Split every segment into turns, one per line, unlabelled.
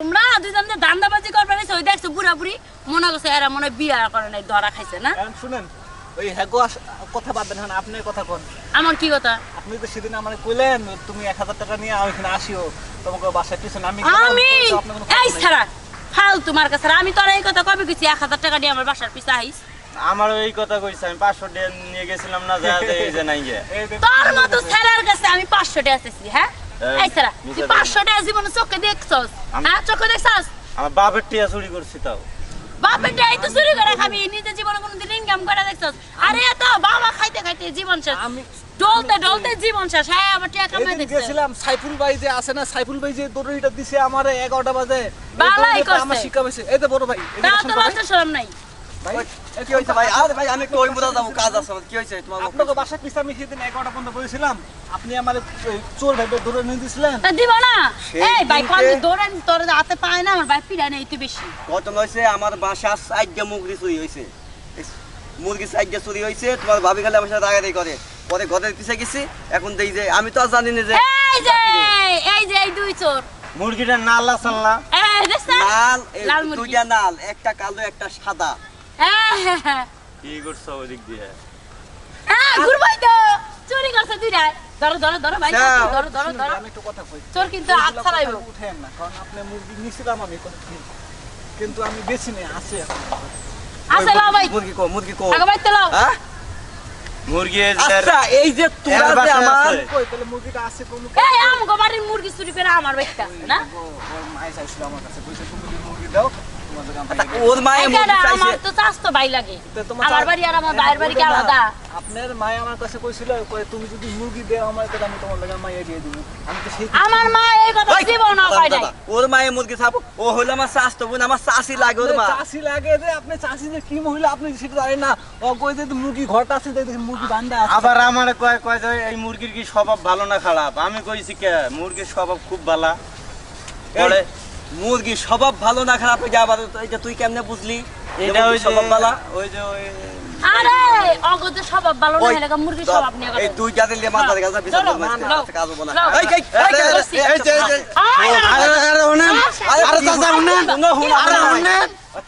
তোমরা দুজন দান্দাবাজি করবে না ওই দেখছ বুড়া বুড়ি মনে করছে এরা মনে হয় বিয়া করে নাই ধরা খাইছে না?
শুনেন ওই হ্যাগো কথা দেন আপনি কথা কন।
আমার কি কথা?
আপনি তো সেদিন আমার কইলেন তুমি এক হাজার টাকা নিয়ে আমার এখানে আসিও। তোমাকে বাসায় পিছনে আমি
আমি এই ছাড়া ফাল তোমার কাছে আমি তোর এই কথা কবে গেছি এক হাজার টাকা দিয়ে আমার বাসার পিছা আইস?
আমারও এই কথা কইছে আমি পাঁচশো টাকা নিয়ে গেছিলাম না যা এই যে নাই
যে-
তোর মতো ছেলের কাছে আমি পাঁচশো টাকা চাইছি হ্যাঁ?
এই,
এই তুই পাঁচশো টাকা জীবনে চোখে দেখছস হ্যাঁ? চোখে দেখছস?
আমার বাপের টিয়া চুরি করছি তাও।
বাপের টাই তো চুরি করে খাবি নিজে জীবনে কোনোদিন ইনকাম করে দেখছস। আরে এত বাবা খাইতে খাইতে জীবন শেষ।
আমি
ডলতে ডলতে জীবন শেষ হ্যাঁ আবার টাকা কামাই দেখছে
গেছিলাম সাইফুল ভাই যে আছে না সাইফুল ভাই যে দড়িটা দিছে আমার এগারোটা বাজে এই
বালাই
দড়িটা আমার শিক্ষা পেয়েছে এই তো বড় ভাই এই
তো
ভাই।
শরম নাই।
ভাই,
কি হয়েছে ভাই আরে ভাই আমি একটু ওই মুদা যাব কাজ আছে কি হয়েছে তোমার
আপনাকে বাসায় পিছনে আমি সেদিন এগারোটা পর্যন্ত বলেছিলাম আপনি আমার চোর ভেবে ধরে নিয়ে দিয়েছিলেন
তা দিব না। এই ভাই কোন তোর হাতে পায় না আমার ভাই নাই তুই বেশি।
হয়েছে আমার বাসা মুরগি চুরি হয়েছে। মুরগি চুরি হয়েছে তোমার ভাবি খালি আমার সাথে রাগারাগি করে। পরে ঘরের পিছে গেছি এখন দেখি যে আমি তো আর জানি না যে
এই যে এই যে এই দুই চোর।
মুরগিটা নাল আসাল না?
এই
নাল দুইটা নাল একটা কালো একটা সাদা।
কি করছ ওদিক দিয়ে?
হ্যাঁ ঘুরবাই তো। চুরি করছে দুইটাই। ধরো ধরো ধরো ভাই। ধরো ধরো ধরো
আমি একটু কথা কই।
চোর কিন্তু হাত
এগুলো উঠেন না কারণ আপনি মুরগি নিছিলাম আমি কোনো কিন্তু আমি বেশি নেই আছে।
আসে লাও ভাই।
মুরগি কো মুরগি কো।
আগে ভাই তো
হ্যাঁ?
মুরগি
আচ্ছা এই যে তোরা যে আমার
আছে।
কই তাহলে মুরগিটা আছে কোন
এই আমগো বাড়ির মুরগি চুরি করে আমার বাইকটা না?
মাই চাইছিল আমার কাছে কইছে তুমি মুরগি দাও দেব।
ওর মায়ে
এখানে আমার তো চাস্তো ভাই লাগে। আমার বাড়ি আর আমার ভাইয়ের বাড়ি কি
বলবে
আলাদা?
আপনার মায় আমার কাছে কইছিল কই তুমি যদি মুরগি দেও আমার কাছে আমি তোমার লাগে মাইয়া দিয়ে দিব। আমি তো সেই
আমার মা এই কথা জীবন না নাই।
ওর মায়ে মুরগি খাব ও হইল আমার চাষতো বোন আমার চাষি লাগে ওর মা।
চাষি লাগে যে আপনি চাষি যে কি মহিলা আপনি সেটা জানেন না। ও কই যে মুরগি ঘরটা আছে দেখেন মুরগি বান্ধা আছে।
আবার আমার কয় কয় যে এই মুরগির কি স্বভাব ভালো না খারাপ? আমি কইছি কে মুরগির স্বভাব খুব ভালো। পরে
মুরগি স্বভাব ভালো না খারাপ হয়ে যাবার এটা তুই কেমনে বুঝলি
এটা ওই
স্বভাব ভালো
ওই যে ওই
আরে অগত স্বভাব ভালো না হলে মুরগি স্বভাব নিয়ে
এই তুই মাথা বিচার করব কাজ হব না। এই, এই, এই,
আরে আরে
আরে
আরে চাচা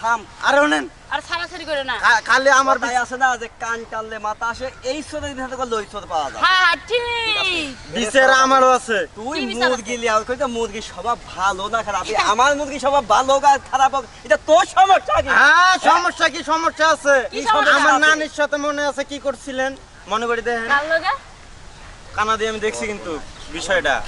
থাম
আরে শুনেন
আর সারাসারি করে না।
খা- খালি আমার
তাই আছে না যে কান টানলে মাথা আসে এই সরে দিতে করে লই সরে পাওয়া যায়।
হ্যাঁ ঠিক।
বিচার আমারও আছে।
তুই? মুরগি লিয়া কই তো মুরগি স্বভাব ভালো না খারাপ। আমার মুরগি স্বভাব ভালো হোক আর খারাপ হোক এটা তোর সমস্যা কি?
হ্যাঁ সমস্যা কি? সমস্যা আছে। আমার? নানির সাথে মনে আছে কি করছিলেন? মনে করে দেখেন। কানা দিয়ে আমি দেখছি কিন্তু বিষয়টা।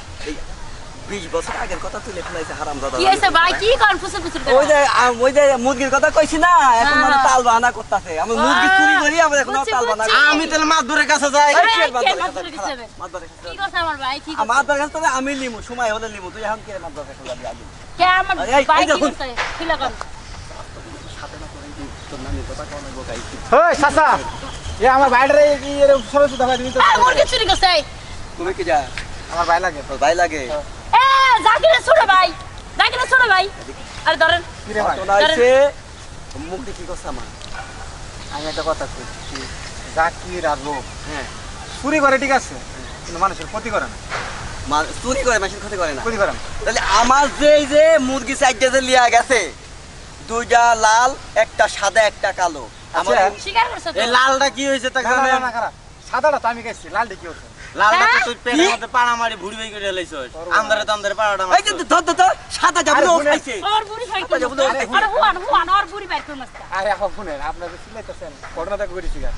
বছর আগের কথা তুলে ফেলাইছে হারাম
কি হইছে ভাই? কি কনফিউজ ফুসুর
ওই যে আম- ওই যে মুরগির কথা কইছি না? এখন মানে
হ্যাঁ।
তাল বাহানা করতেছে। আমি মুরগি
আহ,
চুরি করি আমরা এখন তাল বাহানা
আমি তাহলে মাছ ধরে কাছে যাই।
এই,
এই,
কে মাছ
কে
ধরে
মাছ
খাবে?
ধরে দিছে। রে?
মাছ ধরে
কি কথা আমার ভাই? কি
আর মাছ ধরে খাবে আমি লিমু সময় হলে লিমু তুই এখন কে মাছ ধরে খাবে আগে
কে আমার
এই, এই
ভাই কি
দেখুন।
খিলা কর
তোর নানির কথা কোন বোকাই
ওই চাচা। এ আমার বাইরে কি এর সরস্বতী দেখা দিবি তো?
মুরগি চুরি করছে
তুমি কি যা?
আমার ভাই লাগে।
ভাই লাগে।
এ জাকিরে ভাই জাকিরে ভাই। আরে ধরেন
করছে আমার।
আমি একটা কথা কইছি জাকির আর লোক
হ্যাঁ
চুরি করে ঠিক আছে কিন্তু মানুষের ক্ষতি করে না।
চুরি করে মেশিন ক্ষতি করে না।
ক্ষতি করে না।
তাহলে আমার যে এই যে মুরগি সাইডে যে লিয়া গেছে দুইটা লাল একটা সাদা একটা কালো। আমার
আচ্ছা।
এই
লালটা কি হয়েছে তা।
সাদাটা তো আমি গেছি লালটা কি হচ্ছে
লালটা তো
হ্যাঁ?
তুই পেটের মধ্যে পাড়া মারি ভুড়ি বাই করে লাইছ আন্দারে তান্দারে পাড়াটা
এই যে ধর ধর সাদা যাবে ও খাইছে।
হুয়ান
আরে এখন শুনেন আপনার গা।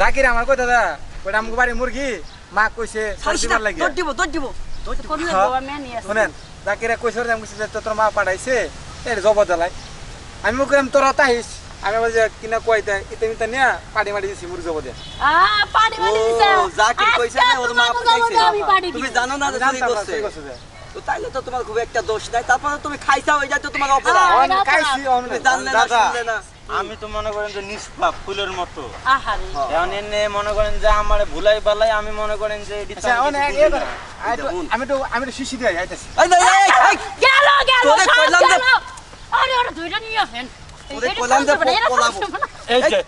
জাকির আমার কই দাদা? ওটা আমাকে বাড়ি মুরগি? মা কইছে লাগে
দৌড় দিব দৌড় দিব।
কোন
হ্যাঁ। শুনেন জাকিরে কইছে আমি কইছি তোর মা পাঠাইছে এর জব জ্বালাই। আমি মুখ তোরা তাহিস আমি বলছি যে কিনা কই তাই ইতে মিতে নিয়া পাড়ি মারি দিছি মুরগি
আ পাড়ি মারি দিছে।
ও, জাকির কইছে না, ওর মা।
আমি
তুমি জানো না যে
আমি
চুরি করছে। তো তাইলে তো তোমার খুব একটা দোষ নাই। তারপরে তুমি খাইছাও এটা তো তোমার অপরাধ।
আহ,
অন
এটা
খাইছি
তুমি জানলে না শুনলে না।
আমি তো মনে করেন যে নিষ্পাপ ফুলের মতো।
আহারে।
এখন এনে মনে করেন যে আমার ভুলাই বালাই আমি মনে করেন যে
আচ্ছা
আমি।
আমি তো আমি তো শিশি দিয়ে
গেল গেল। আরে ওরে দুইটা নিয়ে আসেন।
পলাবো।
সমস্যা না।
এই যে